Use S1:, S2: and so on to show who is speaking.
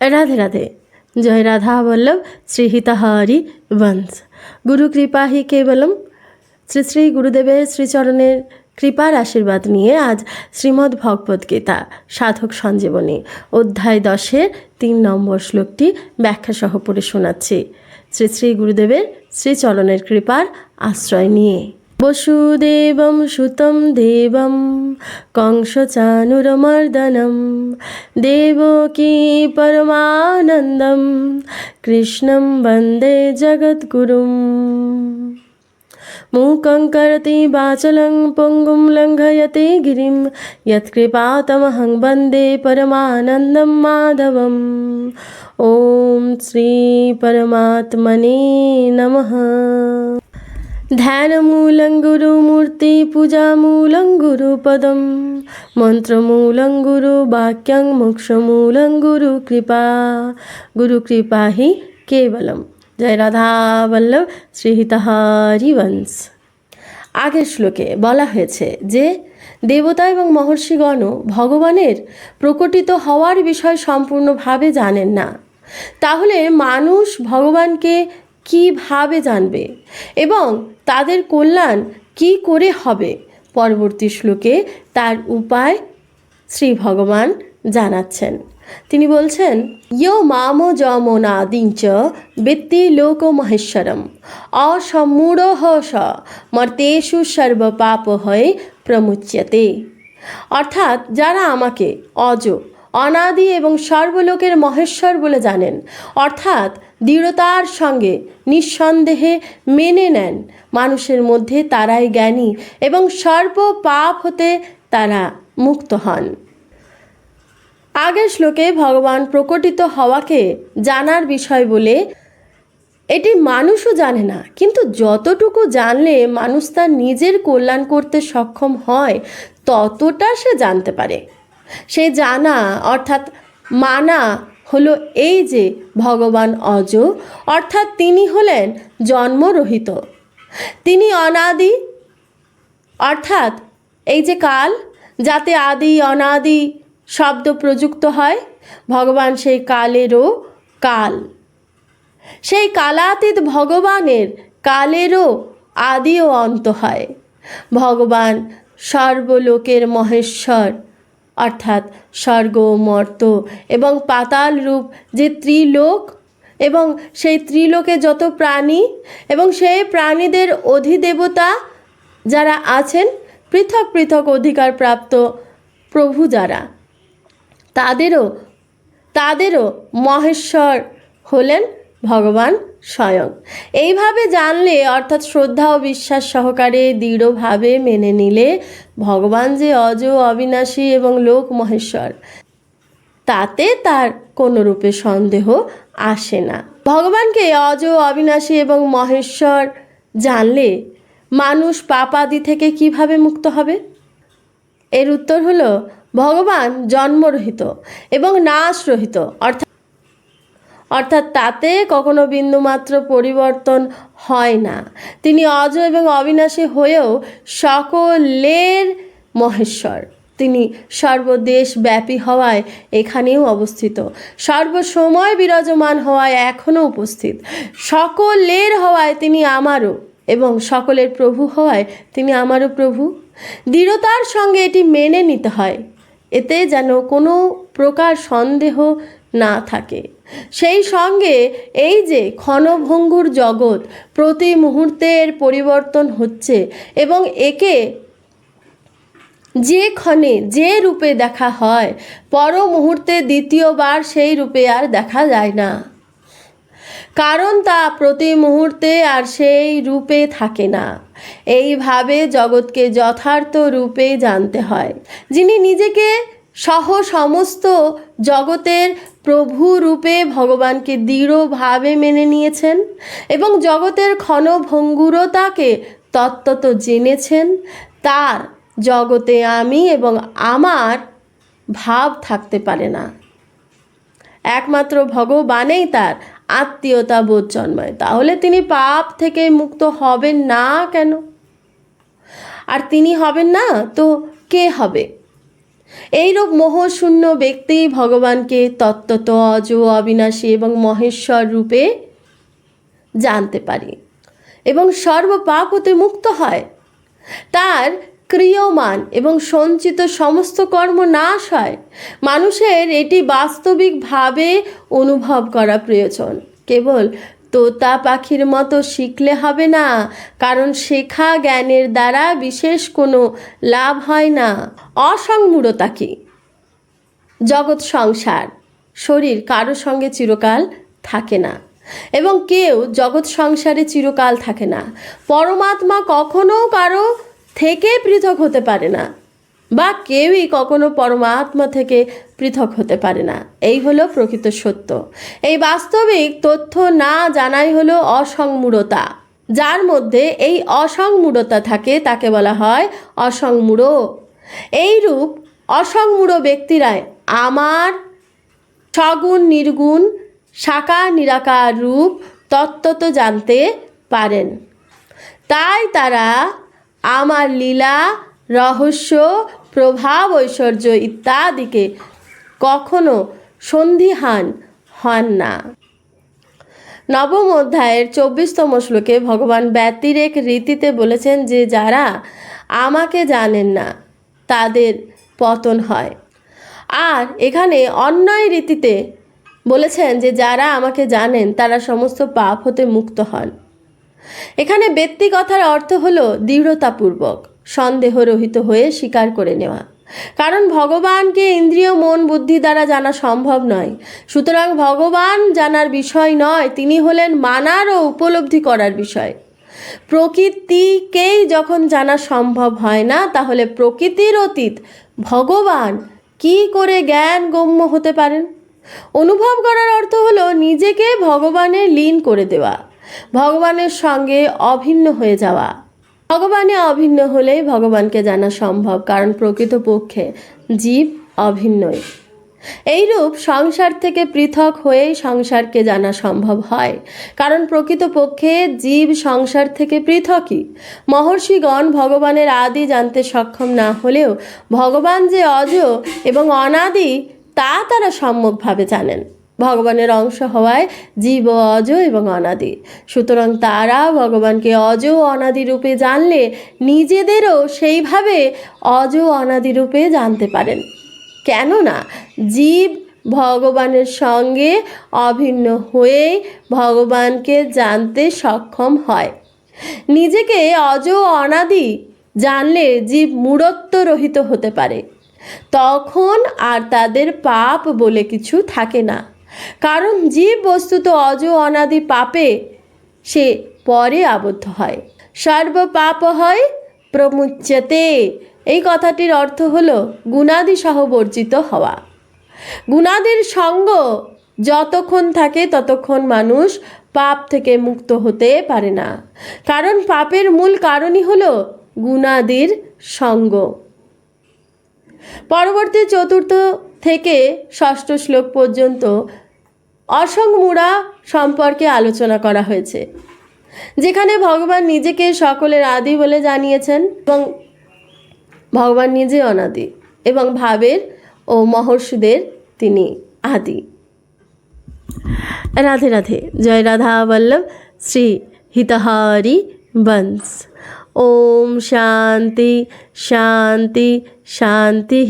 S1: রাধে রাধে জয় রাধা বল্লভ শ্রীহিতাহারি বংশ গুরু কৃপা হি কেবলম শ্রী শ্রী গুরুদেবের শ্রীচরণের কৃপার আশীর্বাদ নিয়ে আজ শ্রীমদ্ ভগবদ গীতা সাধক সঞ্জীবনী অধ্যায় দশের তিন নম্বর শ্লোকটি ব্যাখ্যাসহ পড়ে শোনাচ্ছি। শ্রী শ্রী গুরুদেবের শ্রীচরণের কৃপার আশ্রয় নিয়ে। বসুদেবম সুতম দেবম কংসচানুরমর্দনম দেবকী পরমানন্দম কৃষ্ণম বন্দে জগদ্গুরুম मूकं करति वाचलं पङ्गुं लङ्घयते गिरिं यत्कृपातमहं वन्दे परमानन्दं माधवम् ॐ श्रीपरमात्मने नमः ध्यानमूलं गुरुमूर्ति पूजामूलं गुरुपदं मन्त्रमूलं गुरुवाक्यं मोक्षमूलं गुरुकृपा गुरुकृपा हि केवलम् জয় রাধা বল্লভ শ্রীহিতাহারি বংশ আগের শ্লোকে বলা হয়েছে যে দেবতা এবং মহর্ষিগণও ভগবানের প্রকটিত হওয়ার বিষয় সম্পূর্ণভাবে জানেন না তাহলে মানুষ ভগবানকে কীভাবে জানবে এবং তাদের কল্যাণ কি করে হবে? পরবর্তী শ্লোকে তার উপায় শ্রী ভগবান জানাচ্ছেন। তিনি বলছেন, ইয় মাম যমনাদিঞ্চ বৃত্তি লোক মহেশ্বরম। অসম্মূঢ় স, মর্তেষু সর্বপাপ হয়ে প্রমুচ্যতে। অর্থাৎ যারা আমাকে অজ, অনাদি এবং সর্বলোকের মহেশ্বর বলে জানেন, অর্থাৎ দৃঢ়তার সঙ্গে নিঃসন্দেহে মেনে নেন। মানুষের মধ্যে তারাই জ্ঞানী এবং সর্ব পাপ হতে তারা মুক্ত হন। আগের শ্লোকে ভগবান প্রকটিত হওয়াকে জানার বিষয় বলে, এটি মানুষও জানে না, কিন্তু যতটুকু জানলে মানুষ তার নিজের কল্যাণ করতে সক্ষম হয়, ততটা সে জানতে পারে। সে জানা, অর্থাৎ মানা হলো এই যে ভগবান অজ, অর্থাৎ তিনি হলেন জন্মরহিত। তিনি অনাদি, অর্থাৎ এই যে কাল, যাতে আদি, অনাদি শব্দ প্রযুক্ত হয়, ভগবান সেই কালেরও কাল। সেই কালাতীত ভগবানের কালেরও আদি ও অন্ত হয়। ভগবান সর্বলোকের মহেশ্বর অর্থাৎ স্বর্গ, মর্ত এবং পাতাল রূপ যে ত্রিলোক এবং সেই ত্রিলোকে যত প্রাণী এবং সেই প্রাণীদের অধিদেবতা যারা আছেন, পৃথক পৃথক অধিকার প্রাপ্ত প্রভু যারা, তাদেরও তাদেরও মহেশ্বর হলেন ভগবান স্বয়ং। এইভাবে জানলে, অর্থাৎ শ্রদ্ধা ও বিশ্বাস সহকারে দৃঢ়ভাবে মেনে নিলে ভগবান যে অজ অবিনাশী এবং লোক মহেশ্বর, তাতে তার কোনো রূপে সন্দেহ আসে না। ভগবানকে অজ অবিনাশী এবং মহেশ্বর জানলে মানুষ পাপাদি থেকে কীভাবে মুক্ত হবে? এর উত্তর হলো, ভগবান জন্মরহিত এবং নাশরহিত, অর্থাৎ অর্থাৎ তাতে কখনো বিন্দুমাত্র পরিবর্তন হয় না। তিনি অজ এবং অবিনাশী হয়েও সকলের মহেশ্বর। তিনি সর্বদেশ ব্যাপী হওয়ায় এখানেও অবস্থিত। সর্বসময় বিরাজমান হওয়ায় এখনও উপস্থিত। সকলের হওয়ায় তিনি আমারও এবং সকলের প্রভু হওয়ায় তিনি আমারও প্রভু। দৃঢ়তার সঙ্গে এটি মেনে নিতে হয়। এতে যেন কোনো প্রকার সন্দেহ না থাকে। সেই সঙ্গে এই যে ক্ষণভঙ্গুর জগৎ প্রতি মুহূর্তের পরিবর্তন হচ্ছে এবং একে যে ক্ষণে যে রূপে দেখা হয়, পর মুহূর্তে দ্বিতীয়বার সেই রূপে আর দেখা যায় না। কারণ তা প্রতি মুহূর্তে আর সেই রূপে থাকে না। এইভাবে জগৎকে যথার্থ রূপে জানতে হয়। যিনি নিজেকে সহ সমস্ত জগতের প্রভু রূপে ভগবানকে দৃঢ়ভাবে মেনে নিয়েছেন এবং জগতের ক্ষণভঙ্গুরতাকে তত্ত্বত জেনেছেন। তার জগতে আমি এবং আমার ভাব থাকতে পারে না। একমাত্র ভগবানেই তার আত্মীয়তা বোধ জন্মায়। তাহলে তিনি পাপ থেকে মুক্ত হবেন না কেন? আর তিনি হবেন না, তো কে হবে? এইরূপ মোহশূন্য ব্যক্তি ভগবানকে তত্ত্বত অজ অবিনাশী এবং মহেশ্বর রূপে জানতে পারি এবং সর্বপাপ হতে মুক্ত হয়। তার ক্রিয়মান এবং সঞ্চিত সমস্ত কর্ম নাশ হয়। মানুষের এটি বাস্তবিকভাবে অনুভব করা প্রয়োজন। কেবল তোতা পাখির মতো শিখলে হবে না, কারণ শেখা জ্ঞানের দ্বারা বিশেষ কোনো লাভ হয় না। অসংমূঢ়তা কি? জগৎ সংসার, শরীর কারও সঙ্গে চিরকাল থাকে না এবং কেউ জগৎ সংসারে চিরকাল থাকে না। পরমাত্মা কখনো কারও থেকে পৃথক হতে পারে না। বা কেউই কখনো পরমাত্মা থেকে পৃথক হতে পারে না। এই হলো প্রকৃত সত্য। এই বাস্তবিক তথ্য না জানাই হলো অসংমূঢ়তা। যার মধ্যে এই অসংমূঢ়তা থাকে তাকে বলা হয় অসংমূঢ়। এইরূপ অসংমূঢ় ব্যক্তিরাই আমার সগুণ নির্গুণ সাকার নিরাকার রূপ তত্ত্বত জানতে পারেন। তাই তারা আমার লীলা রহস্য, প্রভাব, ঐশ্বর্য ইত্যাদিকে কখনো সন্ধিহান হন না। নবম অধ্যায়ের চব্বিশতম শ্লোকে ভগবান ব্যতিরেক রীতিতে বলেছেন যে, যারা আমাকে জানেন না, তাদের পতন হয়। আর এখানে অন্যায় রীতিতে বলেছেন যে, যারা আমাকে জানেন, তারা সমস্ত পাপ হতে মুক্ত হন। এখানে ব্যক্তি কথার অর্থ হলো দৃঢ়তাপূর্বক। সন্দেহরহিত হয়ে স্বীকার করে নেওয়া। কারণ ভগবানকে ইন্দ্রিয়, মন, বুদ্ধি দ্বারা জানা সম্ভব নয়। সুতরাং ভগবান জানার বিষয় নয়, তিনি হলেন মানার ও উপলব্ধি করার বিষয়। প্রকৃতিকেই যখন জানা সম্ভব হয় না, তাহলে প্রকৃতির অতীত ভগবান কি করে জ্ঞান গম্য হতে পারেন? অনুভব করার অর্থ হলো নিজেকে ভগবানে লীন করে দেওয়া, ভগবানের সঙ্গে অভিন্ন হয়ে যাওয়া। ভগবানে অভিন্ন হলেই ভগবানকে জানা সম্ভব, কারণ প্রকৃতপক্ষে জীব অভিন্নই। এইরূপ সংসার থেকে পৃথক হয়েই সংসারকে জানা সম্ভব হয়, কারণ প্রকৃতপক্ষে জীব সংসার থেকে পৃথকই। মহর্ষিগণ ভগবানের আদি জানতে সক্ষম না হলেও ভগবান যে অজ এবং অনাদি তা তারা সম্যকভাবে জানেন। ভগবানের অংশ হওয়ায় জীব অজ এবং অনাদি। সুতরাং তারা ভগবানকে অজ অনাদি রূপে জানলে নিজেদেরও সেইভাবে অজ অনাদি রূপে জানতে পারেন। কেননা জীব ভগবানের সঙ্গে অভিন্ন হয়ে ভগবানকে জানতে সক্ষম হয়। নিজেকে অজ অনাদি জানলে জীব মূঢ়ত্ব রহিত হতে পারে। তখন আর তাদের পাপ বলে কিছু থাকে না। কারণ জীব বস্তুত অজ অনাদি পাপে সে পরে আবদ্ধ হয়। সর্ব পাপ হয় প্রমুচ্যতে এই কথাটির অর্থ হলো গুণাদি সহ বর্জিত হওয়া। গুণাদির সঙ্গ যতক্ষণ থাকে ততক্ষণ মানুষ পাপ থেকে মুক্ত হতে পারে না। কারণ পাপের মূল কারণই হল গুণাদির সঙ্গ। পরবর্তী চতুর্থ থেকে ষষ্ঠ শ্লোক পর্যন্ত অসংমূঢ়া সম্পর্কে আলোচনা করা হয়েছে, যেখানে ভগবান নিজেকে সকলের আদি বলে জানিয়েছেন এবং ভগবান নিজে অনাদি এবং ভাবের ও মহর্ষিদের তিনি আদি। রাধে রাধে, জয় রাধা বল্লভ, শ্রী হিতহারি বংশ ওম শান্তি শান্তি শান্তি।